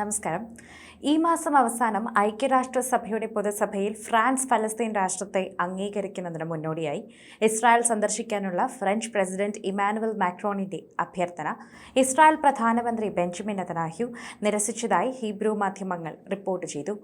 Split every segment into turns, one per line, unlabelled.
നമസ്കാരം. ഈ മാസം അവസാനം ഐക്യരാഷ്ട്രസഭയുടെ പൊതുസഭയിൽ ഫ്രാൻസ് ഫലസ്തീൻ രാഷ്ട്രത്തെ അംഗീകരിക്കുന്നതിന് മുന്നോടിയായി ഇസ്രായേൽ സന്ദർശിക്കാനുള്ള ഫ്രഞ്ച് പ്രസിഡന്റ് ഇമാനുവൽ മാക്രോണിന്റെ അഭ്യർത്ഥന ഇസ്രായേൽ പ്രധാനമന്ത്രി ബെഞ്ചമിൻ നെതനാഹ്യു നിരസിച്ചതായി ഹീബ്രു മാധ്യമങ്ങൾ റിപ്പോർട്ട് ചെയ്തു.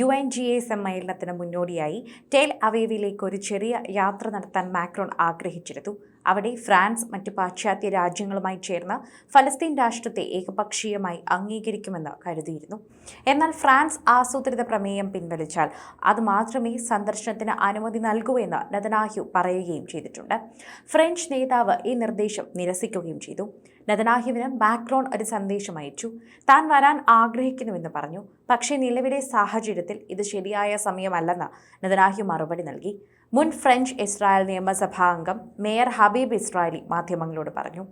യു എൻ ജി എ സമ്മേളനത്തിന് മുന്നോടിയായി ടെൽ അവീവിലേക്ക് ഒരു ചെറിയ യാത്ര നടത്താൻ മാക്രോൺ ആഗ്രഹിച്ചിരുന്നു. അവിടെ ഫ്രാൻസ് മറ്റ് പാശ്ചാത്യ രാജ്യങ്ങളുമായി ചേർന്ന് ഫലസ്തീൻ രാഷ്ട്രത്തെ ഏകപക്ഷീയമായി അംഗീകരിക്കുമെന്ന് കരുതിയിരുന്നു. എന്നാൽ ഫ്രാൻസ് ആസൂത്രിത പ്രമേയം പിൻവലിച്ചാൽ അത് മാത്രമേ സന്ദർശനത്തിന് അനുമതി നൽകൂ എന്ന് നദനാഹ്യു പറയുകയും ചെയ്തിട്ടുണ്ട്. ഫ്രഞ്ച് നേതാവ് ഈ നിർദ്ദേശം നിരസിക്കുകയും ചെയ്തു. നദനാഹ്യുവിന് മാക്രോൺ ഒരു സന്ദേശം അയച്ചു. താൻ വരാൻ ആഗ്രഹിക്കുന്നുവെന്ന് പറഞ്ഞു. പക്ഷേ നിലവിലെ സാഹചര്യത്തിൽ ഇത് ശരിയായ സമയമല്ലെന്ന് നദനാഹ്യു മറുപടി നൽകി. മുൻ ഫ്രഞ്ച് ഇസ്രായേൽ നിയമസഭാ അംഗം മേയർ ഹബീബ് ഇസ്രായേലി മാധ്യമങ്ങളോട് പറഞ്ഞു.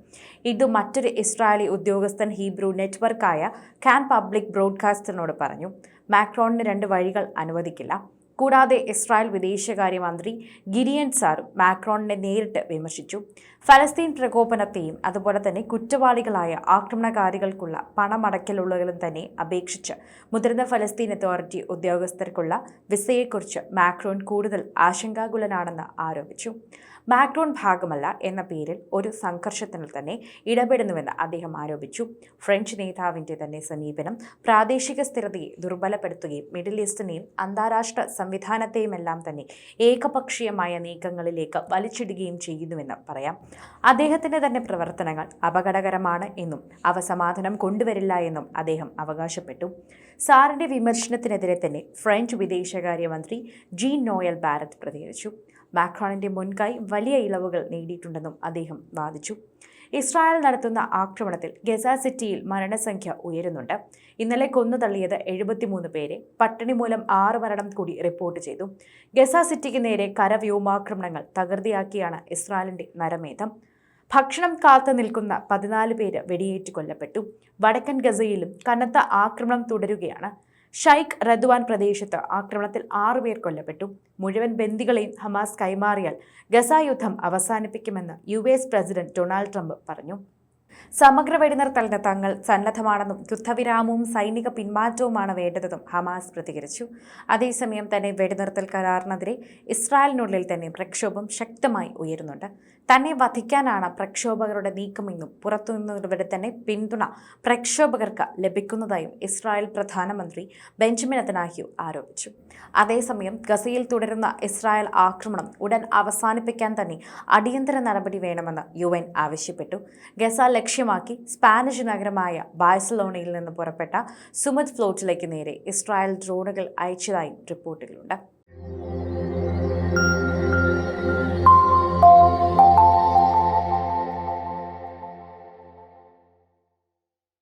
ഇത് മറ്റൊരു ഇസ്രായേലി ഉദ്യോഗസ്ഥൻ ഹീബ്രു നെറ്റ്വർക്കായ കാൻ പബ്ലിക് ബ്രോഡ്കാസ്റ്ററിനോട് പറഞ്ഞു. മാക്രോണിന് രണ്ട് വഴികൾ അനുവദിക്കില്ല. കൂടാതെ ഇസ്രായേൽ വിദേശകാര്യമന്ത്രി ഗിരിയൻ സാറും മാക്രോണിനെ നേരിട്ട് വിമർശിച്ചു. ഫലസ്തീൻ പ്രകോപനത്തെയും അതുപോലെ തന്നെ കുറ്റവാളികളായ ആക്രമണകാരികൾക്കുള്ള പണമടക്കലുള്ളവരും തന്നെ അപേക്ഷിച്ച് മുതിർന്ന ഫലസ്തീൻ അതോറിറ്റി ഉദ്യോഗസ്ഥർക്കുള്ള വിസയെക്കുറിച്ച് മാക്രോൺ കൂടുതൽ ആശങ്കാകുലനാണെന്ന് ആരോപിച്ചു. മാക്രോൺ ഭാഗമല്ല എന്ന പേരിൽ ഒരു സംഘർഷത്തിൽ തന്നെ ഇടപെടുന്നുവെന്ന് അദ്ദേഹം ആരോപിച്ചു. ഫ്രഞ്ച് നേതാവിന്റെ തന്നെ സമീപനം പ്രാദേശിക സ്ഥിരതയെ ദുർബലപ്പെടുത്തുകയും മിഡിൽ ഈസ്റ്റിനെയും അന്താരാഷ്ട്ര സംവിധാനത്തെയുമെല്ലാം തന്നെ ഏകപക്ഷീയമായ നീക്കങ്ങളിലേക്ക് വലിച്ചിടുകയും ചെയ്യുന്നുവെന്ന് പറയാം. അദ്ദേഹത്തിന്റെ തന്നെ പ്രവർത്തനങ്ങൾ അപകടകരമാണ് എന്നും അവ സമാധാനം കൊണ്ടുവരില്ല എന്നും അദ്ദേഹം അവകാശപ്പെട്ടു. സാറിന്റെ വിമർശനത്തിനെതിരെ തന്നെ ഫ്രഞ്ച് വിദേശകാര്യമന്ത്രി ജീൻ നോയൽ ബാരത്ത് പ്രതികരിച്ചു. മാക്രോണിന്റെ മുൻകൈ വലിയ ഇളവുകൾ നേടിയിട്ടുണ്ടെന്നും അദ്ദേഹം വാദിച്ചു. ഇസ്രായേൽ നടത്തുന്ന ആക്രമണത്തിൽ ഗസ സിറ്റിയിൽ മരണസംഖ്യ ഉയരുന്നുണ്ട്. ഇന്നലെ കൊന്നു തള്ളിയത് എഴുപത്തിമൂന്ന് പേരെ. പട്ടിണി മൂലം ആറ് മരണം കൂടി റിപ്പോർട്ട് ചെയ്തു. ഗസ സിറ്റിക്ക് നേരെ കരവ്യോമാക്രമണങ്ങൾ തകൃതിയാക്കിയാണ് ഇസ്രായേലിന്റെ നരമേധം. ഭക്ഷണം കാത്തു നിൽക്കുന്ന പതിനാല് പേര് വെടിയേറ്റ് കൊല്ലപ്പെട്ടു. വടക്കൻ ഗസയിലും കനത്ത ആക്രമണം തുടരുകയാണ്. ഷൈഖ് റദ്വാൻ പ്രദേശത്ത് ആക്രമണത്തിൽ ആറുപേർ കൊല്ലപ്പെട്ടു. മുഴുവൻ ബന്ദികളെയും ഹമാസ് കൈമാറിയാൽ ഗസ യുദ്ധം അവസാനിപ്പിക്കുമെന്ന് U S president Donald Trump പറഞ്ഞു. സമഗ്ര വെടിനിർത്തലിന് തങ്ങൾ സന്നദ്ധമാണെന്നും യുദ്ധവിരാമവും സൈനിക പിന്മാറ്റവുമാണ് വേണ്ടതെന്നും ഹമാസ് പ്രതികരിച്ചു. അതേസമയം തന്നെ വെടിനിർത്തൽ കരാറിനെതിരെ ഇസ്രായേലിനുള്ളിൽ തന്നെ പ്രക്ഷോഭം ശക്തമായി ഉയരുന്നുണ്ട്. തന്നെ വധിക്കാനാണ് പ്രക്ഷോഭകരുടെ നീക്കമെന്നും പുറത്തുനിന്നുള്ളവരുടെ തന്നെ പിന്തുണ പ്രക്ഷോഭകർക്ക് ലഭിക്കുന്നതായും ഇസ്രായേൽ പ്രധാനമന്ത്രി ബെഞ്ചമിൻ അതനാഹ്യു ആരോപിച്ചു. അതേസമയം ഗസയിൽ തുടരുന്ന ഇസ്രായേൽ ആക്രമണം ഉടൻ അവസാനിപ്പിക്കാൻ തന്നെ അടിയന്തര നടപടി വേണമെന്ന് യു ആവശ്യപ്പെട്ടു. ഗസ ലക്ഷ്യമാക്കി സ്പാനിഷ് നഗരമായ ബാഴ്സലോണയിൽ നിന്ന് പുറപ്പെട്ട സുമത് ഫ്ലോട്ടിലേക്ക് നേരെ ഇസ്രായേൽ ഡ്രോണുകൾ അയച്ചതായും റിപ്പോർട്ടുകളുണ്ട്